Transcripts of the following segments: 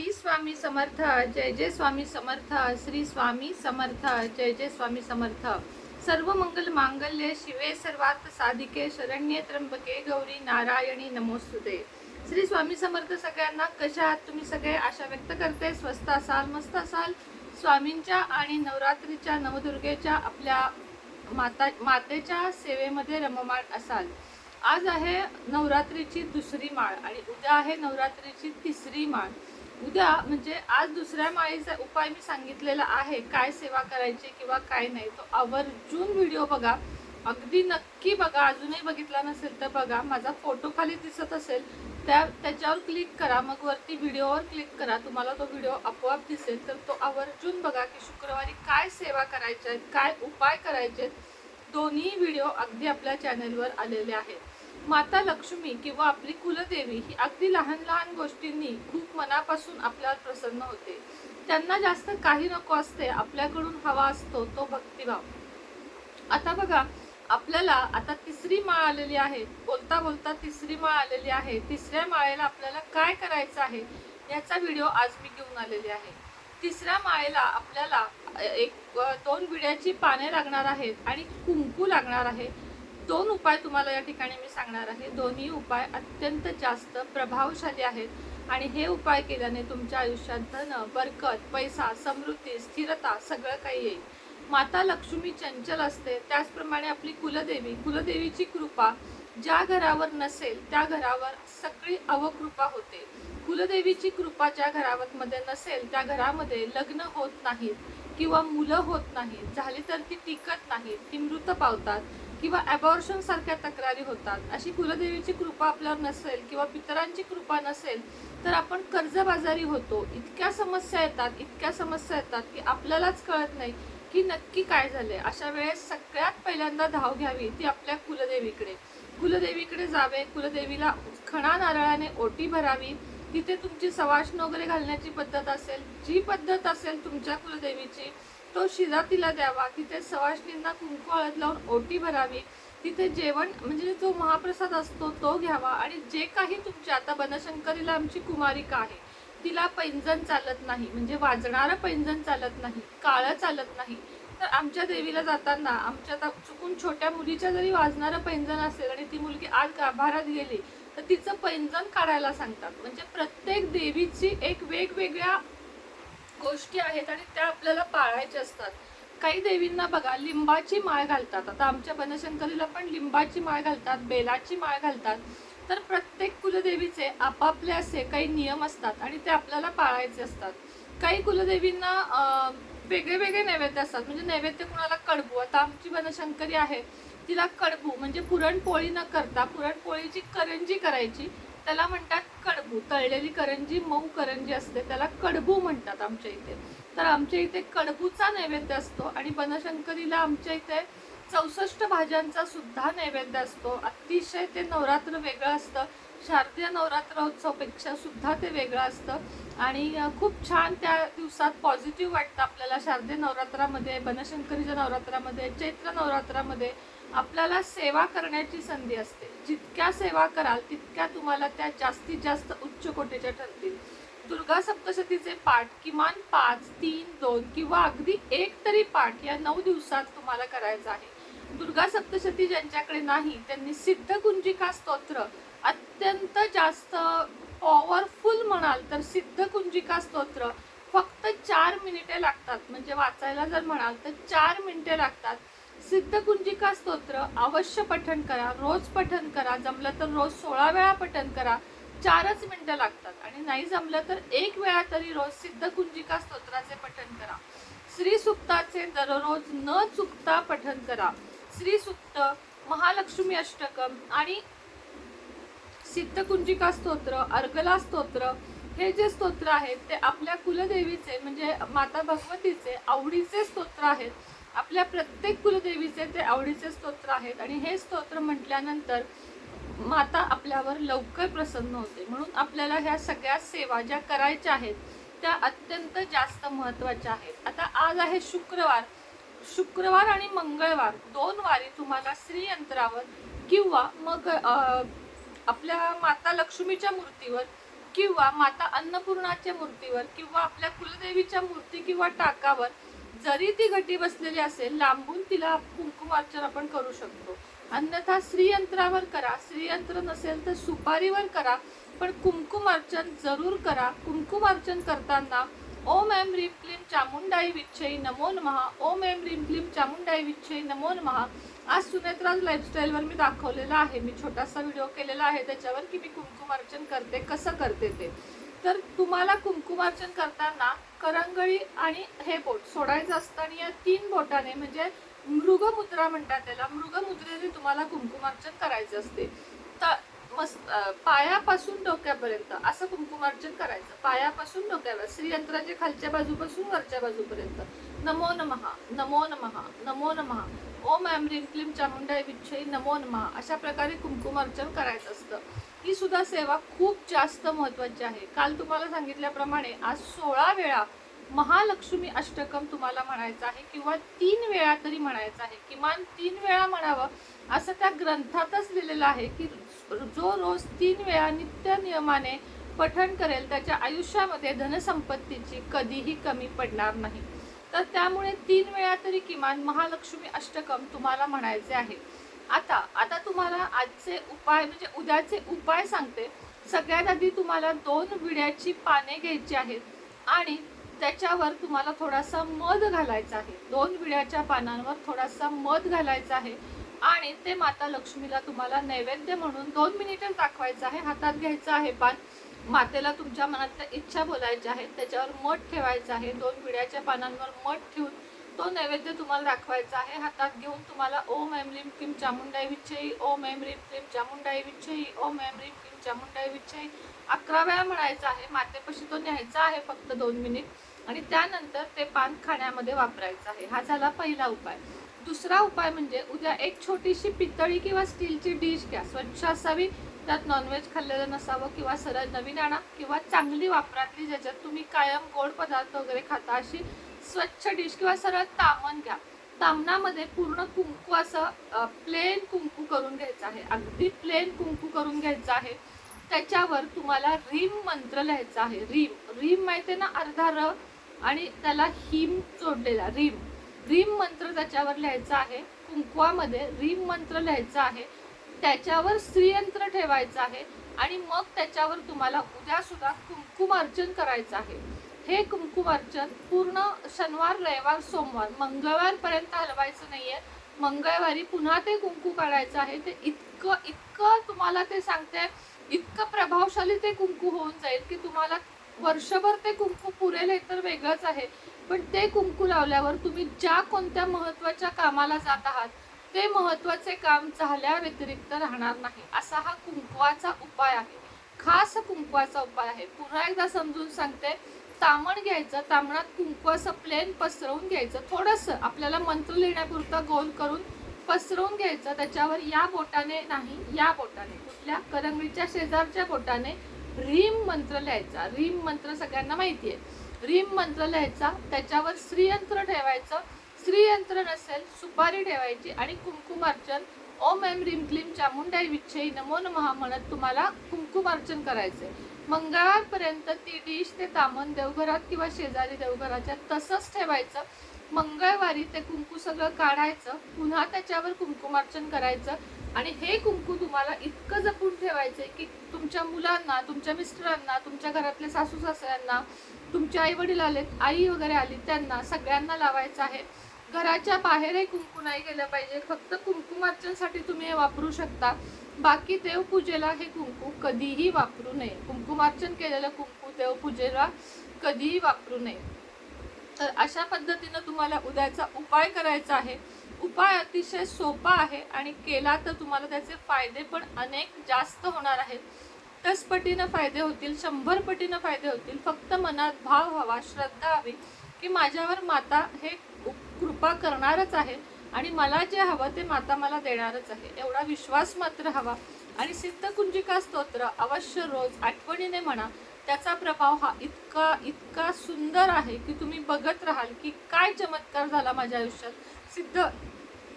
श्री स्वामी समर्थ जय जय स्वामी समर्थ श्री स्वामी समर्थ जय जय स्वामी समर्थ. सर्व मंगल मांगल्य शिवे सर्वात साधिके शरण्ये त्र्यंबके गौरी नारायणी नमोस्तुते. श्री स्वामी समर्थ सगळ्यांना कशा आहात तुम्ही सगळे? आशा व्यक्त करते. स्वस्त असाल मस्त असाल. स्वामींच्या आणि नवरात्रीच्या नवदुर्गेच्या आपल्या माता मातेच्या सेवेमध्ये रममाण असाल. आज आहे नवरात्रीची दुसरी माळ आणि उद्या आहे नवरात्रीची तिसरी माळ. उद्या म्हणजे आज दुसऱ्या माळीचा उपाय मी सांगितलेला आहे काय सेवा करायची किंवा काय नाही तो आवर्जून व्हिडिओ बघा. अगदी नक्की बघा अजूनही बघितला नसेल तर बघा. माझा फोटो खाली दिसत असेल त्या त्याच्यावर क्लिक करा. मग वरती व्हिडिओवर क्लिक करा. तुम्हाला तो व्हिडिओ आपोआप दिसेल. तर तो आवर्जून बघा की शुक्रवारी काय सेवा करायच्या आहेत काय उपाय करायचे आहेत. दोन्ही व्हिडिओ अगदी आपल्या चॅनलवर आलेले आहेत. माता लक्ष्मी किंवा आपली कुलदेवी ही अगदी लहान लहान गोष्टींनी खूप मनापासून आपल्यावर प्रसन्न होते. त्यांना जास्त काही नको असते आपल्याकडून हवा असतो तो भक्तिभाव. आता बघा आपल्याला आता तिसरी माळ आलेली आहे. बोलता बोलता तिसरी माळ आलेली आहे. तिसऱ्या माळेला आपल्याला काय करायचं आहे याचा व्हिडिओ आज मी घेऊन आलेली आहे. तिसऱ्या माळेला आपल्याला एक दोन विड्याची पाने लागणार आहेत आणि कुंकू लागणार आहे. दोन उपाय तुम्हाला या ठिकाणी मी सांगणार आहे. दोन्ही उपाय अत्यंत जास्त प्रभावशाली आहेत आणि हे उपाय केल्याने तुमच्या आयुष्यात धन बरकत पैसा समृद्धी स्थिरता सगळं काही येईल. माता लक्ष्मी चंचल असते. त्याचप्रमाणे आपली कुलदेवी कुलदेवीची कृपा ज्या घरावर नसेल त्या घरावर सगळी अवकृपा होते. कुलदेवीची कृपा ज्या घरावर मध्ये नसेल त्या घरामध्ये लग्न होत नाहीत किंवा मुलं होत नाहीत. झाली तर ती टिकत नाहीत ती मृत पावतात. किंवा अबॉर्शन सारख्या तक्रारी होतात. अशी कुलदेवीची कृपा आपल्यावर नसेल किंवा पितरांची कृपा नसेल तर आपण कर्जबाजारी होतो. इतक्या समस्या येतात इतक्या समस्या येतात की आपल्यालाच कळत नाही की नक्की काय झाले अशा वेळेस सगळ्यात पहिल्यांदा धाव घ्यावी ती आपल्या कुलदेवीकडे. कुलदेवीकडे जावे कुलदेवीला खणा नारळाने ओटी भरावी. तिथे तुमची सवाष्ण वगैरे घालण्याची पद्धत असेल जी पद्धत असेल तुमच्या कुलदेवीची तो शिरा तिला द्यावा तिथे सवाष्णींना कुंकू हळद लावून ओटी भरावी. तिथे जेवण म्हणजे जो महाप्रसाद असतो तो घ्यावा. आणि जे काही तुमच्या आता बनशंकरीला आमची कुमारिका आहे तिला पैंजण चालत नाही. म्हणजे वाजणारं पैंजण चालत नाही काळं चालत नाही. तर आमच्या देवीला जाताना आमच्या आता चुकून छोट्या मुलीच्या जरी वाजणारं पैंजण असेल आणि ती मुलगी आज गाभारात गेली तर तिचं पैंजण काढायला सांगतात. म्हणजे प्रत्येक देवीची एक वेगवेगळ्या गोष्टी आहेत आणि त्या आपल्याला पाळायच्या असतात. काही देवींना बघा लिंबाची माळ घालतात. आता आमच्या बनशंकरीला पण लिंबाची माळ घालतात बेलाची माळ घालतात. तर प्रत्येक कुलदेवीचे आपापले असे काही नियम असतात आणि ते आपल्याला पाळायचे असतात. काही कुलदेवींना वेगळे वेगळे नैवेद्य असतात. म्हणजे नैवेद्य कुणाला कडबू. आता आमची बनशंकरी आहे तिला कडबू म्हणजे पुरणपोळी न करता पुरणपोळीची करंजी करायची. त्याला म्हणतात कडबू. तळलेली करंजी मऊ करंजी असते त्याला कडबू म्हणतात आमच्या इथे. तर आमच्या इथे कडबूचा नैवेद्य असतो आणि बनशंकरीला आमच्या इथे चौसष्ट भाज्यांचा सुद्धा नैवेद्य असतो. अतिशय ते नवरात्र वेगळं असतं. शारदीय नवरात्रोत्सवपेक्षा सुद्धा ते वेगळं असतं. आणि खूप छान त्या दिवसात पॉझिटिव्ह वाटतं आपल्याला. शारदीय नवरात्रामध्ये बनशंकरीच्या नवरात्रामध्ये चैत्र नवरात्रामध्ये आपल्याला सेवा करण्याची संधी असते. जितक्या सेवा कराल तितक्या तुम्हाला त्या जास्तीत जास्त उच्च कोटीच्या ठरतील. दुर्गा सप्तशतीचे पाठ किमान पाच तीन दोन किंवा अगदी एक तरी पाठ या नऊ दिवसात तुम्हाला करायचा आहे. दुर्गा सप्तशती ज्यांच्याकडे नाही त्यांनी सिद्ध कुंजिका स्तोत्र अत्यंत जास्त पॉवरफुल म्हणाल तर सिद्ध कुंजिका स्तोत्र फक्त चार मिनिटे लागतात. म्हणजे वाचायला जर म्हणाल तर चार मिनिटे लागतात. सिद्ध कुंजिका स्तोत्र? अवश्य पठन करा. रोज पठन करा. जमलं तर रोज सोळा वेळा पठन करा. चारच मिनटं लागतात. आणि नाही जमलं तर एक वेळा तरी रोज सिद्ध कुंजिका स्तोत्राचे पठन करा. श्री सुक्ताचे दररोज न चुकता पठन करा. श्री सुक्त महालक्ष्मी अष्टकम आणि सिद्ध कुंजिका स्तोत्र अर्गला स्तोत्र हे जे स्तोत्र आहेत ते आपल्या कुलदेवीचे म्हणजे माता भगवतीचे आवडीचे स्तोत्र आहेत. आपल्या प्रत्येक कुलदेवीचे ते आवडीचे स्तोत्र आहेत आणि हे स्तोत्र म्हटल्यानंतर माता आपल्यावर लवकर प्रसन्न होते. म्हणून आपल्याला ह्या सगळ्या सेवा ज्या करायच्या आहेत त्या अत्यंत जास्त महत्त्वाच्या आहेत. आता आज आहे शुक्रवार. शुक्रवार आणि मंगळवार दोन वारी तुम्हाला श्रीयंत्रावर किंवा मग आपल्या माता लक्ष्मीच्या मूर्तीवर किंवा माता अन्नपूर्णाच्या मूर्तीवर किंवा आपल्या कुलदेवीच्या मूर्ती किंवा टाकावर जरी ती घटी बसलेली असेल लांबून तिला कुंकुमार्चन आपण करू शकतो. अन्यथा श्रीयंत्रावर करा. श्रीयंत्र नसेल तर सुपारीवर करा. पण कुंकुमार्चन जरूर करा. कुंकुमार्चन करताना ओम एम रीम क्लीम चामुंडाई विच्छई नमो महा ओम एम रीम क्लीम चामुंडाई विच्छई नमो महा आज सुनेत्राज लाईफस्टाईलवर मी दाखवलेला आहे. मी छोटासा व्हिडिओ केलेला आहे. त्याच्यावर की मी कुंकुमार्चन करते कसं करते ते. तर तुम्हाला कुंकुमार्चन करताना करंगळी आणि हे बोट सोडायचं असतं आणि या तीन बोटाने म्हणजे मृगमुद्रा म्हणतात त्याला मृगमुद्रेने तुम्हाला कुंकुमार्चन करायचं असते. तर मस्त पायापासून डोक्यापर्यंत असं कुंकुमार्चन करायचं. पायापासून डोक्यावर श्रीयंत्राच्या खालच्या बाजूपासून वरच्या बाजूपर्यंत. नमो नमहा नमो नमहा नमो नमहा ओम ॲम रिम क्लीम चामुंडाई विच्छई नमो नमहा अशा प्रकारे कुंकुमार्चन करायचं असतं. ही सुद्धा सेवा खूप जास्त महत्वाची आहे. काल तुम्हाला सांगितल्याप्रमाणे आज सोळा वेळा महालक्ष्मी अष्टकम तुम्हाला म्हणायचं आहे किंवा तीन वेळा तरी म्हणायचं आहे. किमान तीन वेळा म्हणावं असं त्या ग्रंथातच लिहिलेलं आहे की जो रोज तीन वेळा नित्य नियमाने पठण करेल त्याच्या आयुष्यामध्ये धनसंपत्तीची कधीही कमी पडणार नाही. तर त्यामुळे तीन वेळा तरी किमान महालक्ष्मी अष्टकम तुम्हाला म्हणायचे आहे. आता आता तुम्हाला आजचे उपाय म्हणजे उद्याचे उपाय सांगते. सगळ्यात आधी तुम्हाला दोन विड्याची पाने घ्यायची आहेत आणि त्याच्यावर तुम्हाला थोडासा मध घालायचा आहे. दोन विड्याच्या पानांवर थोडासा मध घालायचा आहे आणि ते माता लक्ष्मीला तुम्हाला नैवेद्य म्हणून दोन मिनिटं दाखवायचं आहे. हातात घ्यायचं आहे पान. मातेला तुमच्या मनातल्या इच्छा बोलायच्या आहेत. त्याच्यावर मठ ठेवायचं आहे. दोन विड्याच्या पानांवर मठ ठेवून तो नैवेद्य तुम्हाला दाखवायचा आहे. हातात घेऊन तुम्हाला ओम ऐम ह्रीम किम चामुंडाई विच्छई ओम ऐम रिम क्लीम चामुंडाई विच्छई ओम ऐम रिम क्लीम चामुंडाई विच्छई. अकरा वेळा म्हणायचं आहे. मातेपाशी तो न्यायचा आहे फक्त दोन मिनिट. आणि त्यानंतर ते पान खाण्यामध्ये वापरायचं आहे. हा झाला पहिला उपाय. दुसरा उपाय म्हणजे उद्या एक छोटीशी पितळी किंवा स्टीलची डिश घ्या. स्वच्छ असावी. त्यात नॉनव्हेज खाल्लेलं नसावं किंवा सरळ नवीन आणा किंवा चांगली वापरातली ज्याच्यात तुम्ही कायम गोड पदार्थ वगैरे खाता अशी स्वच्छ डिश किंवा सरळ तामण घ्या. तामणामध्ये पूर्ण कुंकू असं प्लेन कुंकू करून घ्यायचं आहे. अगदी प्लेन कुंकू करून घ्यायचं आहे. त्याच्यावर तुम्हाला रीम मंत्र लिहायचा आहे. रीम रीम माहिती ना? अर्धा र आणि त्याला हिम जोडलेला रीम. रीम मंत्र त्याच्यावर लिहायचा आहे. कुंकवामध्ये रीम मंत्र लिहायचा आहे. त्याच्यावर श्रीयंत्र ठेवायचं आहे. आणि मग त्याच्यावर तुम्हाला उद्या सुद्धा कुंकुमार्चन करायचं आहे. हे कुंकुमार्चन पूर्ण शनिवार रविवार सोमवार मंगळवारपर्यंत हलवायचं नाहीये. मंगळवारी पुन्हा ते कुंकू काढायचं आहे. ते इतकं इतकं तुम्हाला ते सांगते इतकं प्रभावशाली ते कुंकू होऊन जाईल की तुम्हाला वर्षभर ते कुंकू पुरेल हे तर वेगळंच आहे. पण ते कुंकू लावल्यावर तुम्ही ज्या कोणत्या महत्त्वाच्या कामाला जात आहात ते महत्त्वाचे काम झाल्या व्यतिरिक्त राहणार नाही. असा हा कुंकवाचा उपाय आहे. खास कुंकवाचा उपाय आहे. पुन्हा एकदा समजून सांगते. तामण घ्यायचं तामणात कुंकू असं प्लेन पसरवून घ्यायचं. थोडंसं आपल्याला मंत्र लिहिण्यापुरतं गोल करून पसरवून घ्यायचं. त्याच्यावर या बोटाने नाही या बोटाने. कुठल्या? करंगळीच्या शेजारच्या बोटाने रीम मंत्र लिहायचा. रीम मंत्र सगळ्यांना माहिती आहे रीम मंत्र लिहायचा. त्याच्यावर श्रीयंत्र ठेवायचं. श्रीयंत्र नसेल सुपारी ठेवायची आणि कुंकुमार्चन ओम एम रिम क्लीम चामुंडाई विच्छेई नमो नमहा म्हणत तुम्हाला कुंकुमार्चन करायचंय मंगळवारपर्यंत ती डिश ते तामण देवघरात किंवा शेजारी देवघराच्या तसंच ठेवायचं. मंगळवारी ते कुंकू सगळं काढायचं. पुन्हा त्याच्यावर कुंकुमार्चन करायचं. आणि हे कुंकू तुम्हाला इतकं जपून ठेवायचं की तुमच्या मुलांना तुमच्या मिस्टरांना तुमच्या घरातल्या सासू सासऱ्यांना तुमचे आई वडील आलेत आई वगैरे आली त्यांना सगळ्यांना लावायचं आहे. घराच्या बाहेरही कुंकू नाही गेलं पाहिजे. फक्त कुंकुमार्चनसाठी तुम्ही हे वापरू शकता. बाकी देवपूजेला हे कुंकू कधीही वापरू नये. कुंकुमार्चन केलेलं कुंकू देवपूजेला कधीही वापरू नये. तर अशा पद्धतीनं तुम्हाला उद्याचा उपाय करायचा आहे. उपाय अतिशय सोपा आहे आणि केला तर तुम्हाला त्याचे फायदे पण अनेक जास्त होणार आहेत. दस पटीनं फायदे होतील शंभर पटीनं फायदे होतील. फक्त मनात भाव हवा श्रद्धा हवी की माझ्यावर माता हे कृपा करणारच आहे आणि मला जे हवं ते माता मला देणारच आहे. एवढा विश्वास मात्र हवा. आणि सिद्धकुंजिका स्तोत्र अवश्य रोज आठवणीने म्हणा. त्याचा प्रभाव हा इतका इतका सुंदर आहे की तुम्ही बघत राहाल की काय चमत्कार झाला माझ्या आयुष्यात. सिद्ध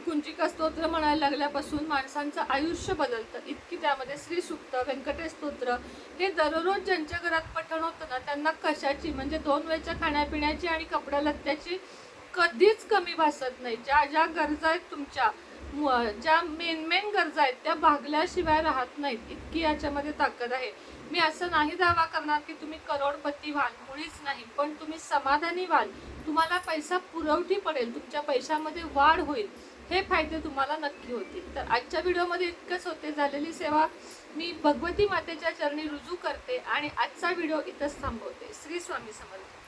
कुंजिका स्तोत्र म्हणायला लागल्यापासून माणसांचं आयुष्य बदलतं. इतकी त्यामध्ये श्रीसुक्त व्यंकटेश स्तोत्र. हे दररोज ज्यांच्या घरात पठण होतं ना त्यांना कशाची? म्हणजे दोन वेळच्या खाण्यापिण्याची आणि कपड्या लत्त्याची? कधीच कमी भासत नाही. ज्या ज्या गरजा आहेत तुमच्या मु- ज्या मेन मेन गरजा आहेत त्या भागल्याशिवाय राहत नाहीत. इतकी याच्यामध्ये ताकद आहे. मी असं नाही दावा करणार की तुम्ही करोडपती व्हाल मुळीच नाही. पण तुम्ही समाधानी व्हाल. तुम्हाला पैसा पुरवठी पडेल तुमच्या पैशामध्ये वाढ होईल. हे फायदे तुम्हाला नक्की होतील. तर आजच्या व्हिडिओमध्ये इतकंच होते. झालेली सेवा मी भगवती मातेच्या चरणी रुजू करते आणि आजचा व्हिडिओ इथंच थांबवते. श्री स्वामी समर्थ.